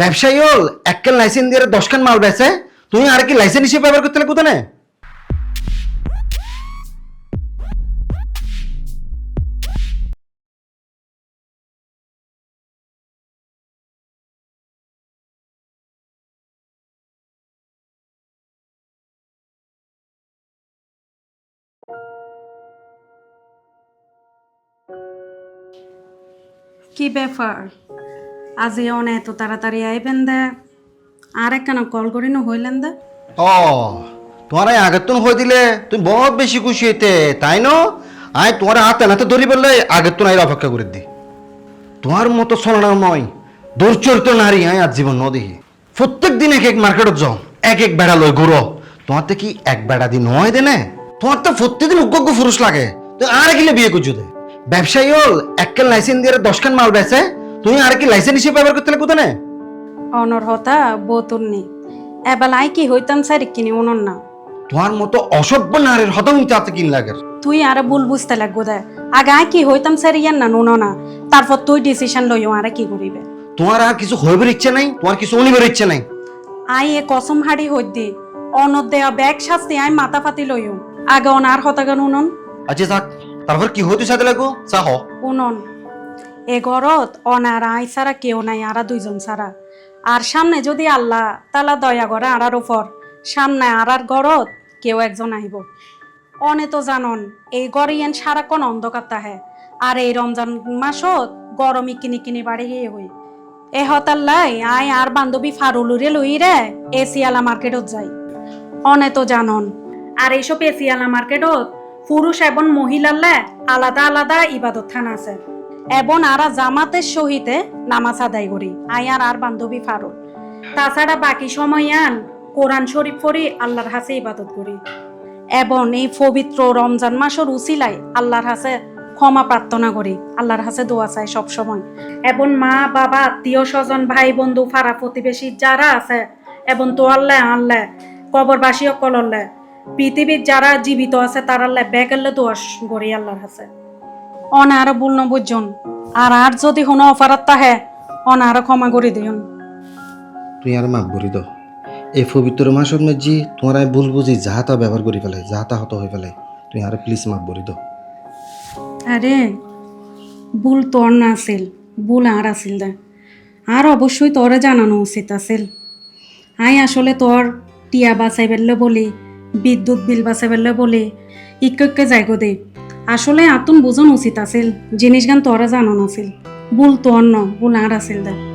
ব্যবসায়ী হল একখান লাইসেন্স দিয়ে দশখান মাল বেচে, তুমি আর কি লাইসেন্স হিসেবে ব্যবহার করতে কোথায়? না কি ব্যাপার? আজ অন এত তাড়াতাড়ি আইবেন দা। আর একখানা কল করি না হইলেন দা। ও, তোমার আগের তো হয়ে দিলে তুমি বহুত বেশি খুশি হইতে, তাই না? আয় তোমার হাতে নাতে ধরি বললে আগের তো নাইর অপেক্ষা করে দি। তোমার মতো সোনার নয় দুর্চরিত্র নারী আয় আর জীবন ন দেখি। প্রত্যেক দিন এক এক মার্কেটত যাও, এক এক বেড়া লই ঘুরো। তোমার তো কি এক বেড়া দিন নয় দেনে তোমার তো প্রত্যেকদিন উগ্র পুরুষ লাগে। তো আর কিলে বিয়ে করছ দে? ব্যবসায়ী হল একখান লাইসেন্স দিয়ে দশখান মাল বেচে তুমি আর কি লাইসেন্স হিসেবে ব্যবহার করতে কোথায় না অনর অনর্হতা বোতুর নি। এবেলায় কি হইতাম স্যার কিনি উনন না। তোমার মতো অসভ্য নারীর হতম চাতে কিন লাগে তুই আর ভুল বুঝতে লাগবো দে। আগে আয় কি হইতাম স্যার ইয়ান না নুন না। তারপর তুই ডিসিশন লইও আর কি করিবে। তোমার আর কিছু হইবার ইচ্ছে নাই? তোমার কিছু অনিবার ইচ্ছে নাই? আই এ কসম হাড়ি হই দি অনত দেয়া ব্যাগ শাস্তি আই মাথা ফাতি লইও। আগে অনার হতাগান উনন। আচ্ছা থাক তারপর কি হইতে সাথে লাগবো? চাহ উনন। এ ঘরত অনার আই ছাড়া কেউ নাই, আরা দুইজন ছাড়া আর সামনে যদি আল্লাহ তালা দয়া করে আরার উপর, সামনে আরার ঘরত কেউ একজন আহিব। অনে তো জানন, এই ঘরে ইয়ান সারাক্ষণ অন্ধকার তাহে, আর এই রমজান মাসত গরমই কিনি কিনি বাড়ি গিয়ে হই। এ হতাল্লাই, আই আর বান্ধবী ফারুলুরে লই রে এসিয়ালা মার্কেটত যাই। অনে তো জানন, আর এইসব এসিয়ালা মার্কেটত পুরুষ এবং মহিলাল্লে আলাদা আলাদা ইবাদত থান আছে। এবং আরা জামাতের সহিতে নামাজ আদায় করি আয়ার আর বান্ধবী ফারুল তাছাড়া বাকি সময় আন, কোরআন শরীফ পড়ি, আল্লাহর হাসে ইবাদত করি। এবং এই পবিত্র রমজান মাসের উসিলাই আল্লাহর হাসে ক্ষমা প্রার্থনা করি, আল্লাহর হাসে দোয়া চাই সব সময় এবং মা, বাবা, আত্মীয় স্বজন, ভাই, বন্ধু, ফারা প্রতিবেশী যারা আছে এবং তো আল্লাহ আল্লাহ কবরবাসী অকলল্লে পৃথিবীর যারা জীবিত আছে তার আল্লাহ বেগেল্লে দোয়া করি আল্লাহর হাসে। অনার ভুল বুঝজন আর আর যদি কোনো অফারত তাহে অনার ক্ষমা করে দিন তুই আর মাফ করি দাও এই পবিত্র মাসের মধ্যে তোমার আমি ভুল বুঝি যাহা তা ব্যবহার করি ফেলে যাহা তা হত হয়ে ফেলে। তুই আর প্লিজ মাফ করি দাও আরে ভুল তোর না আছিল ভুল আর আছিল দে। আর অবশ্যই তোরে জানানো উচিত আছিল। আই আসলে তোর টিয়া বাঁচাই পেলে বলি বিদ্যুৎ বিল বাঁচাই পেলে বলি ইকে যাইগো দে। আসলে আতুন বুঝন উচিত আছিল জিনিস গান তোরা জানান আছিল ভুল তোর ন ভুল আর আছিল দে।